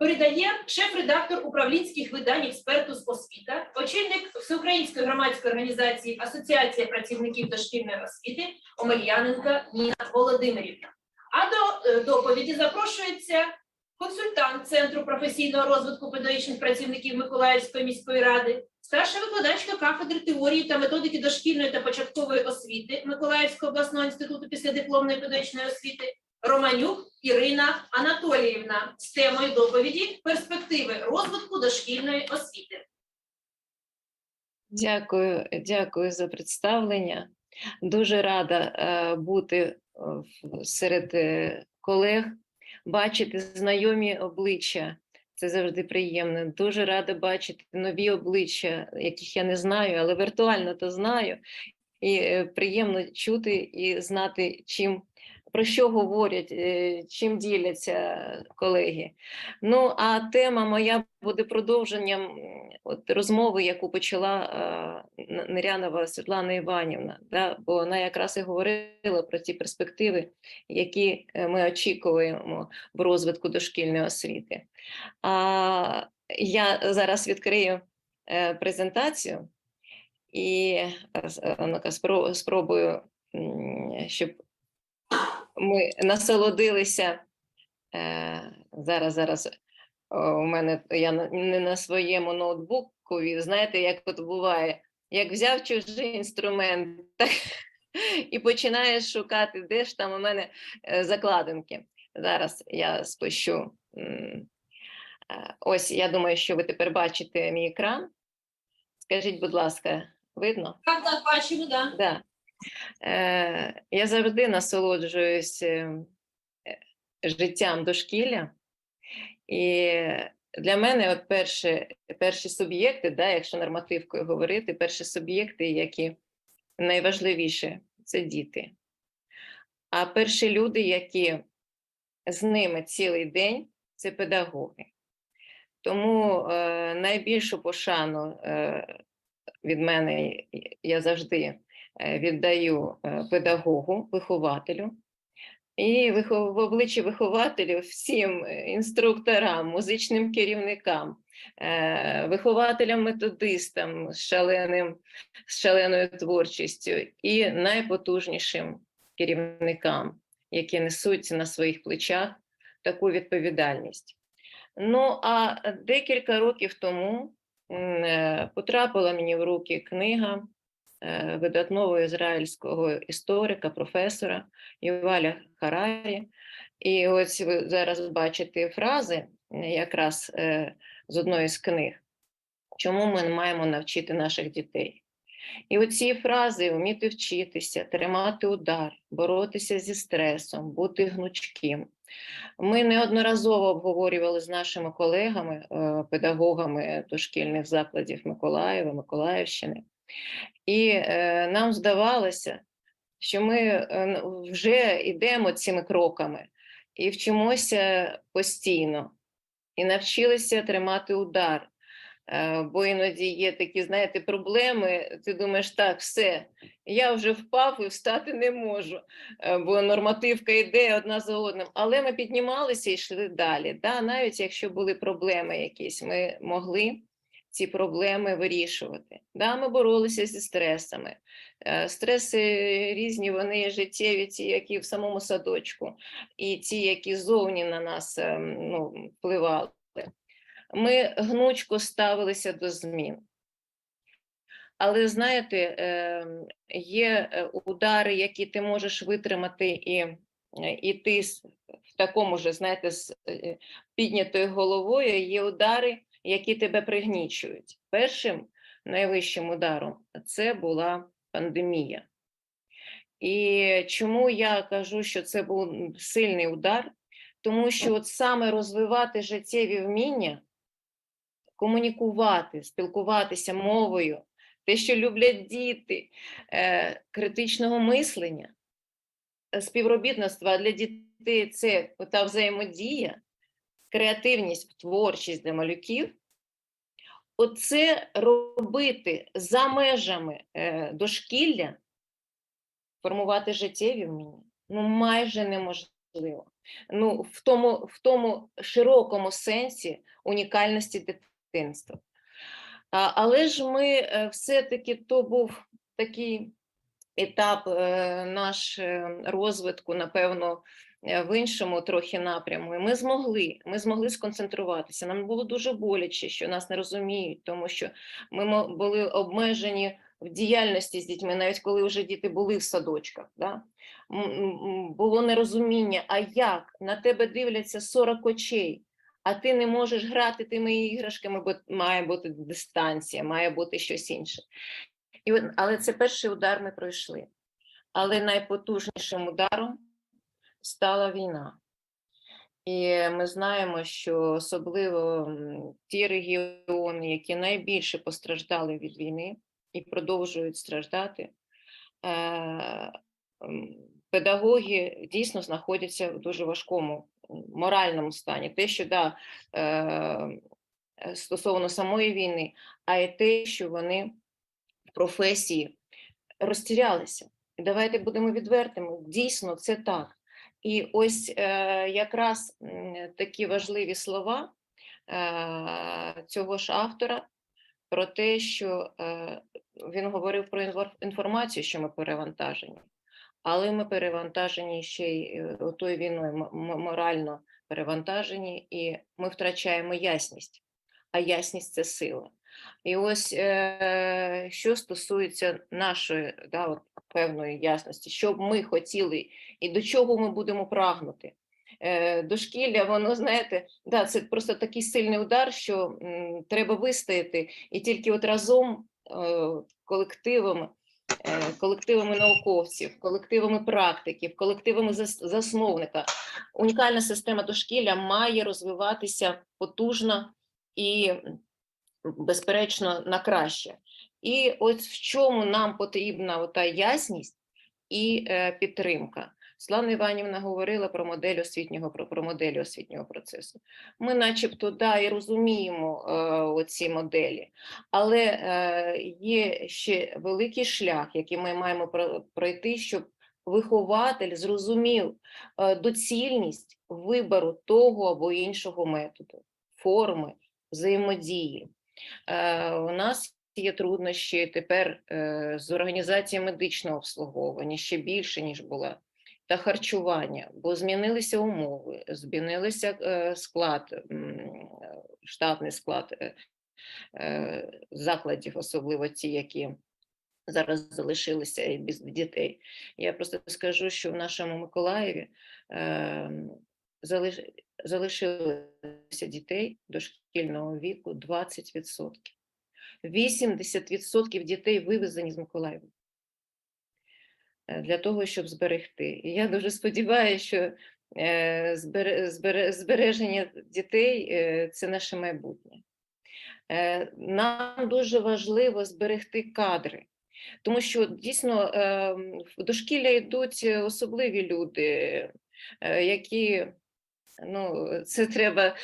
передає шеф-редактор управлінських видань експертус освіта, очільник Всеукраїнської громадської організації Асоціація працівників дошкільної освіти Омельяненка Ніна Володимирівна. А до е, доповіді запрошується консультант Центру професійного розвитку педагогічних працівників Миколаївської міської ради, старша викладачка кафедри теорії та методики дошкільної та початкової освіти Миколаївського обласного інституту післядипломної педагогічної освіти Романюк Ірина Анатоліївна з темою доповіді перспективи розвитку дошкільної освіти. Дякую, дякую за представлення. Дуже рада е, бути е, серед е, колег, бачити знайомі обличчя. Це завжди приємно. Дуже рада бачити нові обличчя, яких я не знаю, але віртуально то знаю. І приємно чути і знати, чим про що говорять, е, чим діляться колеги. Ну, а тема моя буде продовженням от розмови, яку почала е, Нерянова Світлана Іванівна, да? бо вона якраз і говорила про ті перспективи, які е, ми очікуємо в розвитку дошкільної освіти. А я зараз відкрию презентацію і спро- спробую, щоб ми насолодилися. Е, зараз, зараз у мене я не на своєму ноутбукові. Знаєте, як от буває, як взяв чужий інструмент так, і починаєш шукати, де ж там у мене е, закладинки. Зараз я спущу. е, Ось я думаю, що ви тепер бачите мій екран. Скажіть, будь ласка, видно? Так, так, бачимо, да. Да. Е, я завжди насолоджуюсь е, е, життям дошкілля. І для мене от перші, перші суб'єкти, да, якщо нормативкою говорити, перші суб'єкти, які найважливіші, це діти. А перші люди, які з ними цілий день, це педагоги. Тому е, найбільшу пошану е, від мене я завжди віддаю е, педагогу, вихователю. І в обличчі вихователів всім е, інструкторам, музичним керівникам, е, вихователям-методистам з, з шаленою творчістю і найпотужнішим керівникам, які несуть на своїх плечах таку відповідальність. Ну, а декілька років тому е, потрапила мені в руки книга е, видатного ізраїльського історика, професора Юваля Харарі. І ось ви зараз бачите фрази е, якраз е, з одної з книг, чому ми маємо навчити наших дітей. І оці фрази вміти вчитися, тримати удар, боротися зі стресом, бути гнучким. Ми неодноразово обговорювали з нашими колегами, е, педагогами дошкільних закладів Миколаєва, Миколаївщини. І е, нам здавалося, що ми е, вже йдемо цими кроками і вчимося постійно, і навчилися тримати удар. Е, Бо іноді є такі, знаєте, проблеми. Ти думаєш, так, все, я вже впав і встати не можу, е, бо нормативка йде одна за одним. Але ми піднімалися і йшли далі. Да? Навіть якщо були проблеми якісь, ми могли ці проблеми вирішувати. Да? Ми боролися зі стресами. Е, Стреси різні, вони життєві, ті, які в самому садочку, і ті, які зовні на нас ем, ну, впливали. Ми гнучко ставилися до змін. Але знаєте, ем, є е, удари, які ти можеш витримати і іти в такому ж, знаєте, з е, піднятою головою. Є удари, які тебе пригнічують. Першим найвищим ударом це була пандемія. І чому я кажу, що це був сильний удар? Тому що от саме розвивати життєві вміння, комунікувати, спілкуватися мовою, те, що люблять діти, е, критичного мислення, е, співробітництва для дітей це та взаємодія, креативність, творчість для малюків. Оце робити за межами е, дошкілля, формувати життєві вміння, ну майже неможливо. ну, в тому, в тому широкому сенсі унікальності дитинства. Але ж ми е, все-таки то був такий етап е, наш розвитку, напевно, в іншому трохи напряму. І ми змогли, ми змогли сконцентруватися. Нам було дуже боляче, що нас не розуміють, тому що ми були обмежені в діяльності з дітьми, навіть коли вже діти були в садочках. Да? Було нерозуміння, а як на тебе дивляться 40 очей, а ти не можеш грати тими іграшками, бо має бути дистанція, має бути щось інше. І, але це перший удар ми пройшли. Але найпотужнішим ударом стала війна. І ми знаємо, що особливо ті регіони, які найбільше постраждали від війни і продовжують страждати, е, педагоги дійсно знаходяться в дуже важкому моральному стані. Те, що да, е, е, стосовно самої війни, а й те, що вони в професії розтірялися. Давайте будемо відвертими. Дійсно, це так. І ось е, якраз такі важливі слова е, цього ж автора про те, що е, він говорив про інформацію, що ми перевантажені, але ми перевантажені ще й отою війною, морально перевантажені, і ми втрачаємо ясність. А ясність це сила. І ось е, що стосується нашої да, от, певної ясності, що б ми хотіли і до чого ми будемо прагнути. Е, дошкілля, воно, знаєте, да, це просто такий сильний удар, що м, треба вистояти, і тільки от разом е, колективами, е, колективами науковців, колективами практиків, колективами зас- засновника. Унікальна система дошкілля має розвиватися потужно і безперечно на краще. І ось в чому нам потрібна ота ясність і е, підтримка. Слава Іванівна говорила про модель освітнього про, про моделі освітнього процесу. Ми, начебто, да, і розуміємо е, оці моделі, але е, є ще великий шлях, який ми маємо про- пройти, щоб вихователь зрозумів е, доцільність вибору того або іншого методу, форми взаємодії. Е, У нас є труднощі тепер е, з організацією медичного обслуговування ще більше, ніж була, та харчування, бо змінилися умови, змінилися е, склад, штатний склад закладів, особливо ті, які зараз залишилися без дітей. Я просто скажу, що в нашому Миколаєві е, залиш... залишилося дітей дошкільного віку 20%. 80% дітей вивезені з Миколаєва е, для того, щоб зберегти. І я дуже сподіваюся, що е, збере- збере- збереження дітей е, це наше майбутнє. Нам дуже важливо зберегти кадри, тому що дійсно е, в дошкілля йдуть особливі люди, які ну, це треба,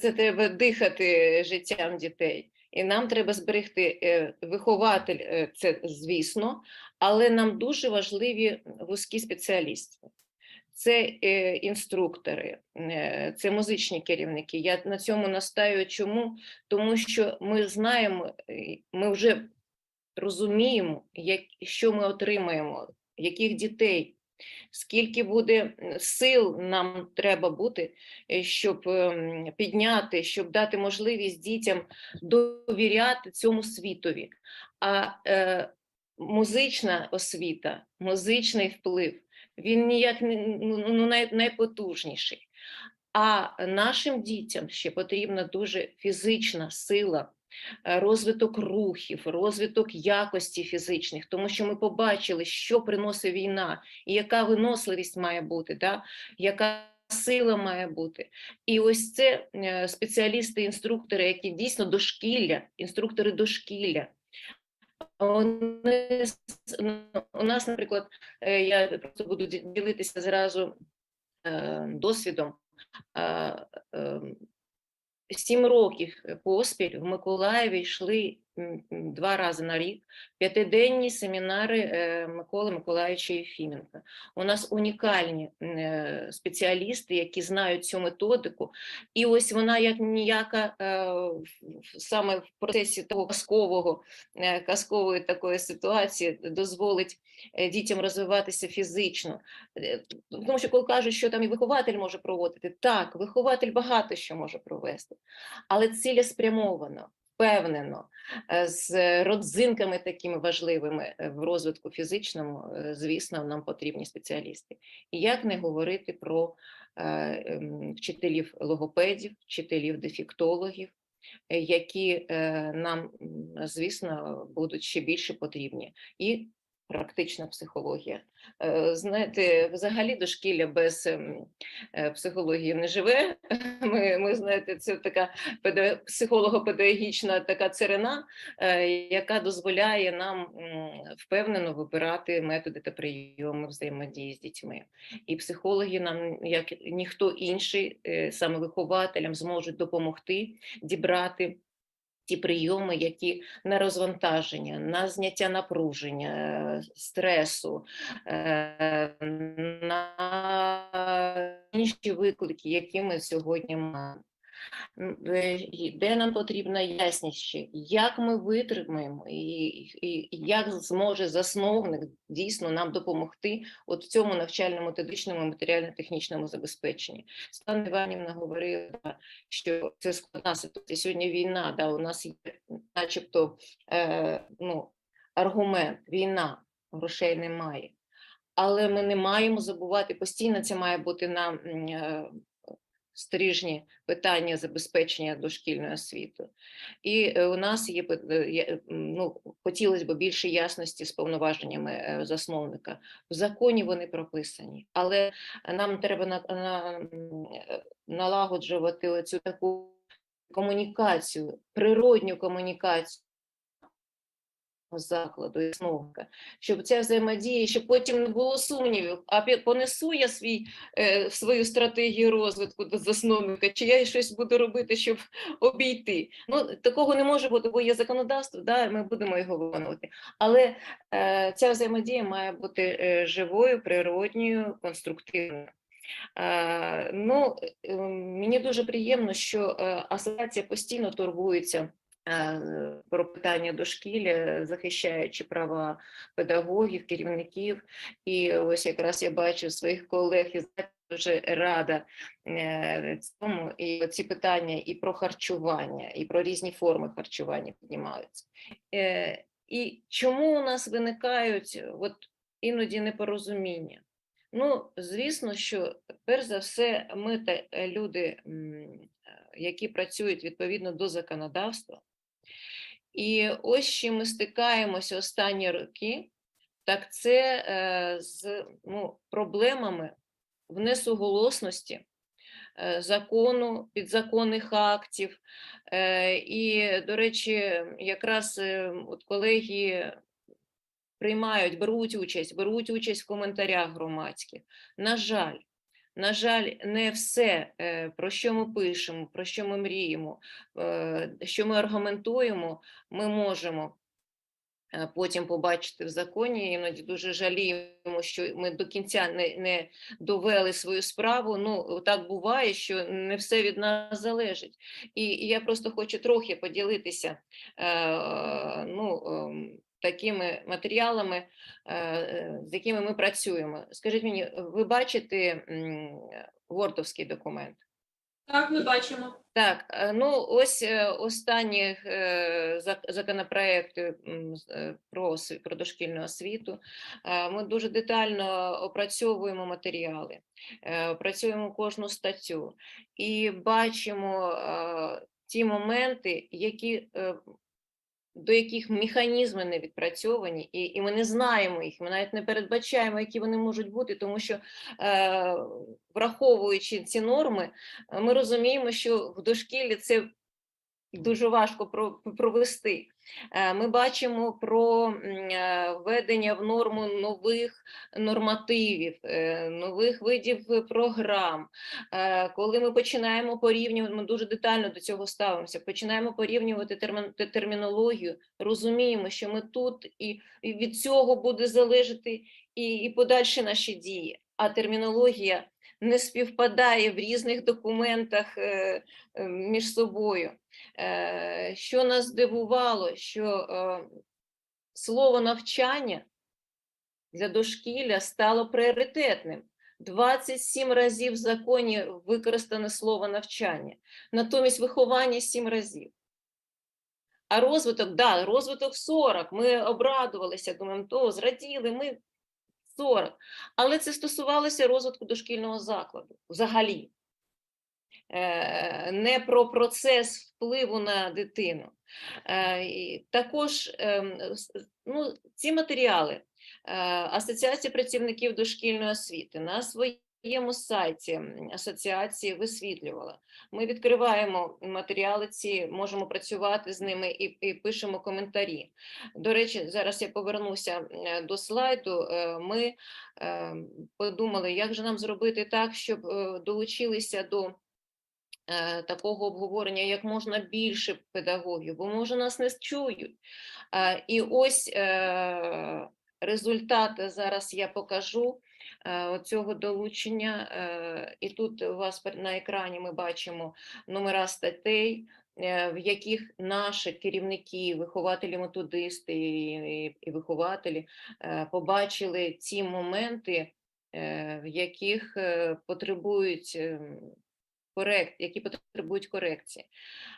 це треба дихати життям дітей. І нам треба зберегти е, вихователь, е, це звісно, але нам дуже важливі вузькі спеціалісти. Це е, інструктори, е, це музичні керівники. Я на цьому настаю. Чому? Тому що ми знаємо, е, ми вже розуміємо, як, що ми отримаємо, яких дітей, скільки буде сил нам треба бути, е, щоб ем, підняти, щоб дати можливість дітям довіряти цьому світові. А е, музична освіта, музичний вплив, він ніяк ну, ну, най, найпотужніший. А нашим дітям ще потрібна дуже фізична сила, розвиток рухів, розвиток якості фізичних, тому що ми побачили, що приносить війна, і яка виносливість має бути, да? яка сила має бути. І ось це е, спеціалісти-інструктори, які дійсно дошкілля, інструктори дошкілля. Вони, ну, у нас, наприклад, е, я просто буду ділитися зразу е, досвідом. Сім років поспіль в Миколаєві йшли два рази на рік п'ятиденні семінари е, Миколи Миколаївича Єфіменка. У нас унікальні е, спеціалісти, які знають цю методику, і ось вона як ніяка е, саме в процесі того казкового, казкової такої ситуації дозволить дітям розвиватися фізично. Тому що коли кажуть, що там і вихователь може проводити, так, вихователь багато що може провести, але цілеспрямовано, впевнено, е, з родзинками такими важливими е, в розвитку фізичному, е, звісно, нам потрібні спеціалісти. І як не говорити про ем, вчителів логопедів, вчителів дефектологів, е, які нам, звісно, будуть ще більше потрібні. І практична психологія. Е, Знаєте, взагалі дошкілля без ем, е, психології не живе. Ми, ми знаєте, це така педа- психолого-педагогічна така царина, е, яка дозволяє нам впевнено вибирати методи та прийоми взаємодії з дітьми. І психологи нам, як ніхто інший, саме вихователям, зможуть допомогти дібрати ті прийоми, які на розвантаження, на зняття напруження, стресу, е, на інші виклики, які ми сьогодні маємо. Е, Де нам потрібна ясність як ми витримаємо, і, і, як зможе засновник дійсно нам допомогти от в цьому навчально-методичному матеріально-технічному забезпеченні. Світлана Іванівна говорила, що це складна ситуація. Сьогодні війна, да, у нас є начебто е, ну, аргумент, війна, грошей немає. Але ми не маємо забувати, постійно це має бути на е, стрижні питання забезпечення дошкільної освіти. І е, у нас є е, ну, хотілося б більше ясності з повноваженнями е, засновника. В законі вони прописані, але нам треба на, на, налагоджувати цю таку комунікацію, природню комунікацію закладу і засновника, щоб ця взаємодія, щоб потім не було сумнівів, а понесу я свій, е, свою стратегію розвитку до засновника, чи я щось буду робити, щоб обійти. Ну, такого не може бути, бо є законодавство, да, ми будемо його виконувати. Але е, ця взаємодія має бути е, живою, природньою, конструктивною. Е, ну, е, мені дуже приємно, що е, асоціація постійно турбується про питання дошкілля, захищаючи права педагогів, керівників. І ось якраз я бачу своїх колег і знаєте, дуже рада е, цьому. І ці питання і про харчування, і про різні форми харчування піднімаються. Е, І чому у нас виникають от іноді непорозуміння? Ну, звісно, що перш за все, ми та е, люди, е, які працюють відповідно до законодавства. І ось чим ми стикаємося останні роки, так це е, з ну, проблемами в несуголосності е, закону, підзаконних актів. Е, І, до речі, якраз е, от колеги приймають, беруть участь, беруть участь в коментарях громадських. На жаль, на жаль, не все, е, про що ми пишемо, про що ми мріємо, е, що ми аргументуємо, ми можемо е, потім побачити в законі. Іноді дуже жаліємо, що ми до кінця не, не довели свою справу. Ну, так буває, що не все від нас залежить. І, я просто хочу трохи поділитися ну, ем, такими матеріалами, е, з якими ми працюємо. Скажіть мені, ви бачите вордовський документ? Так, ми бачимо. Так, е, ну ось е, останні законопроекти про, про дошкільну освіту. Ми дуже детально опрацьовуємо матеріали, опрацюємо кожну статтю і бачимо ті моменти, які до яких механізми не відпрацьовані, і, і ми не знаємо їх, ми навіть не передбачаємо, які вони можуть бути, тому що е, враховуючи ці норми, ми розуміємо, що в дошкіллі це дуже важко про- провести. Е, Ми бачимо про е, введення в норму нових нормативів, е, нових видів програм. Коли ми починаємо порівнювати, ми дуже детально до цього ставимося, починаємо порівнювати термін- термінологію, розуміємо, що ми тут, і від цього буде залежати і подальші наші дії. А термінологія не співпадає в різних документах е, е, між собою. Е, Що нас здивувало, що слово навчання для дошкілля стало пріоритетним. 27 разів в законі використане слово навчання, натомість виховання 7 разів. А розвиток, да, розвиток 40. Ми обрадувалися, думаємо, то зраділи, ми 40. Але це стосувалося розвитку дошкільного закладу взагалі. Е, Не про процес впливу на дитину. Е, Також ем, ну, ці матеріали е, Асоціація працівників дошкільної освіти на своєму сайті асоціації висвітлювала. Ми відкриваємо матеріали ці, можемо працювати з ними і, і пишемо коментарі. До речі, зараз я повернуся до слайду. Е, Ми е, подумали, як же нам зробити так, щоб е, долучилися до такого обговорення як можна більше педагогів, бо може нас не чують. І ось результати зараз я покажу е, цього долучення. Е, І тут у вас на екрані ми бачимо номера статей, е, в яких наші керівники, вихователі, методисти і, вихователі побачили ці моменти, в яких потребують ем, корект, які потребують корекції.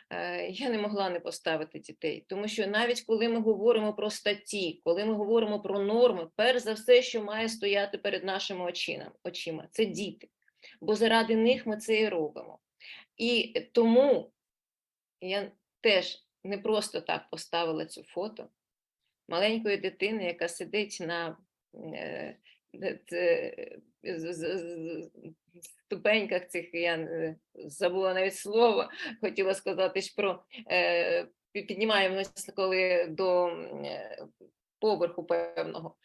Е, Я не могла не поставити дітей, тому що навіть коли ми говоримо про статті, коли ми говоримо про норми, перш за все, що має стояти перед нашими очима, це діти, бо заради них ми це і робимо. І тому я теж не просто так поставила цю фото маленької дитини, яка сидить на е, ступеньках цих, я е, забула навіть слово, хотіла сказати ж про е, піднімаємося, коли до е, поверху певного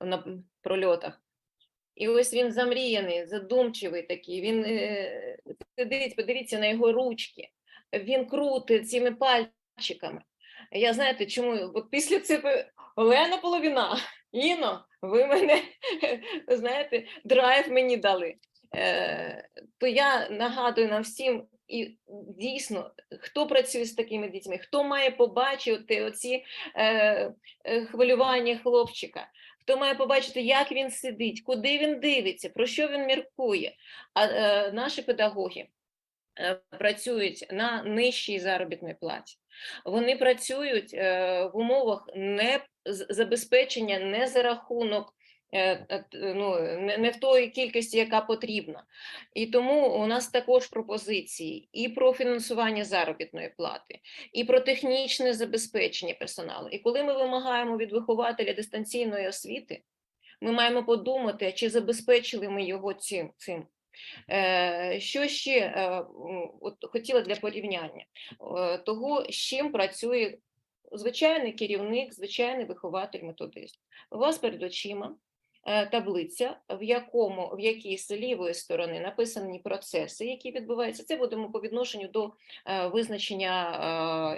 на прольотах. І ось він замріяний, задумчивий такий. Він е, сидить, подивіться на його ручки. Він крутить цими пальчиками. Я знаєте, чому? От після цього Олена Половіна, Іно, ви мене знаєте, драйв мені дали. Е, то я нагадую нам всім, і дійсно, хто працює з такими дітьми, хто має побачити оці е, е, хвилювання хлопчика, хто має побачити, як він сидить, куди він дивиться, про що він міркує. А е, наші педагоги е, працюють на нижчій заробітній платі. Вони працюють е, в умовах не забезпечення не за рахунок. е, е, Ну, не в тої кількості, яка потрібна. І тому у нас також пропозиції і про фінансування заробітної плати, і про технічне забезпечення персоналу. І коли ми вимагаємо від вихователя дистанційної освіти, ми маємо подумати, чи забезпечили ми його цим. цим. Е, Що ще е, от хотіла для порівняння Е, того, з чим працює звичайний керівник, звичайний вихователь методист. У вас перед очима таблиця, в якому в якій з лівої сторони написані процеси, які відбуваються. Це будемо по відношенню до визначення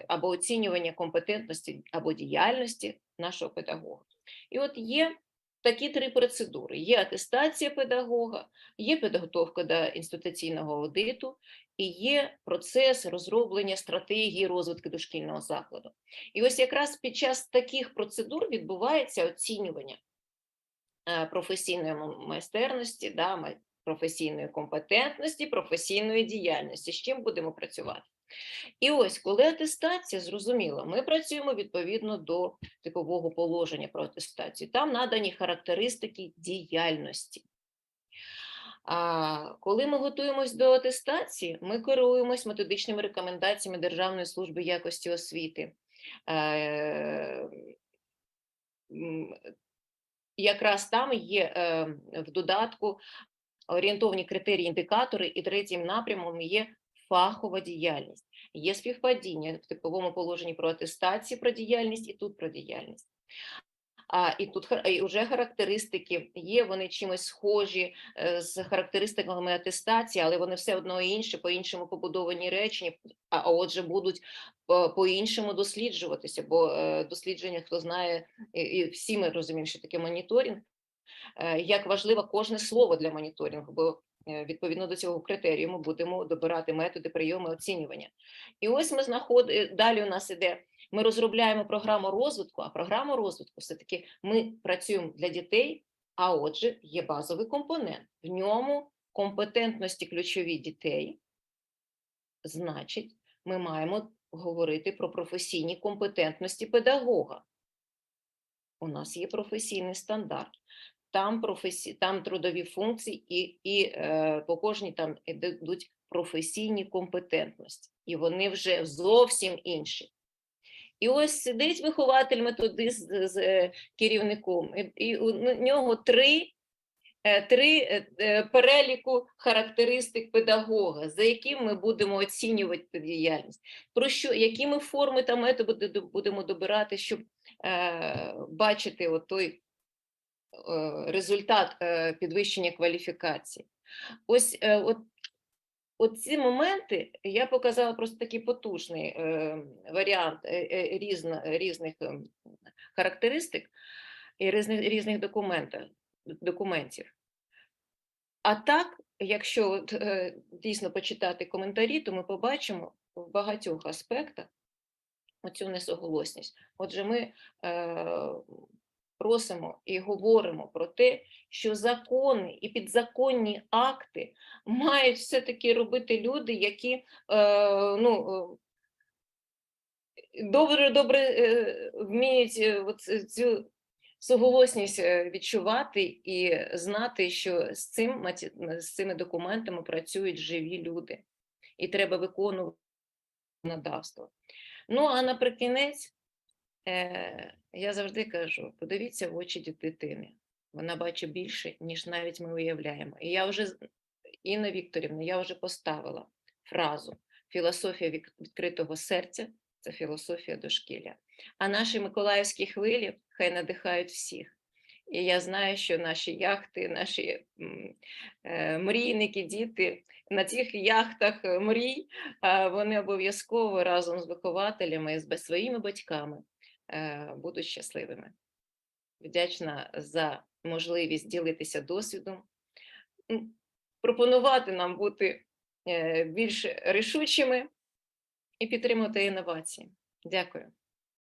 або оцінювання компетентності або діяльності нашого педагога. І от є такі три процедури: є атестація педагога, є підготовка до інституційного аудиту і є процес розроблення стратегії розвитку дошкільного закладу. І ось якраз під час таких процедур відбувається оцінювання е, професійної майстерності, да, професійної компетентності, професійної діяльності. З чим будемо працювати? І ось, коли атестація, зрозуміло, ми працюємо відповідно до типового положення про атестацію. Там надані характеристики діяльності. А коли ми готуємось до атестації, ми керуємось методичними рекомендаціями Державної служби якості освіти. Е, Якраз там є е, в додатку орієнтовні критерії, індикатори, і третім напрямом є фахова діяльність. Є співпадіння в типовому положенні про атестацію про діяльність і тут про діяльність. А і тут і вже характеристики є, вони чимось схожі е, з характеристиками атестації, але вони все одно інші, по-іншому побудовані речення, а отже, будуть по- по-іншому досліджуватися, бо е, дослідження, хто знає, і, всі ми розуміємо, що таке моніторинг, е, як важливо кожне слово для моніторингу, бо е, відповідно до цього критерію ми будемо добирати методи прийому оцінювання. І ось ми знаходимо, далі у нас іде, ми розробляємо програму розвитку, а програма розвитку все-таки ми працюємо для дітей, а отже, є базовий компонент. В ньому компетентності ключові дітей, значить, ми маємо говорити про професійні компетентності педагога. У нас є професійний стандарт. Там, професі... там трудові функції і, і е, по кожній там йдуть професійні компетентності, і вони вже зовсім інші. І ось сидить вихователь методист з, з е, керівником, і, і у нього три, е, три е, переліку характеристик педагога, за яким ми будемо оцінювати діяльність. Про що, які ми форми та методи будемо добирати, щоб е, бачити той результат е, підвищення кваліфікації. Ось е, от, от ці моменти я показала просто такий потужний варіант е, е, різно, різних ем, характеристик і різних, різних документів. А так, якщо от, е, дійсно почитати коментарі, то ми побачимо в багатьох аспектах оцю несоголосність. Отже, ми просимо і говоримо про те, що закони і підзаконні акти мають все-таки робити люди, які е, ну, е, добре, добре е, вміють е, цю суголосність відчувати і знати, що з цим з цими документами працюють живі люди, і треба виконувати законодавство. Ну а наприкінець я завжди кажу: подивіться в очі дитини. Вона бачить більше, ніж навіть ми уявляємо. І я вже Інна Вікторівна, я вже поставила фразу філософія відкритого серця це філософія дошкілля. А наші миколаївські хвилі хай надихають всіх. І я знаю, що наші яхти, наші е, мрійники, діти на цих яхтах мрій, вони обов'язково разом з вихователями з своїми батьками будуть щасливими. Вдячна за можливість ділитися досвідом, пропонувати нам бути е, більш рішучими і підтримувати інновації. Дякую.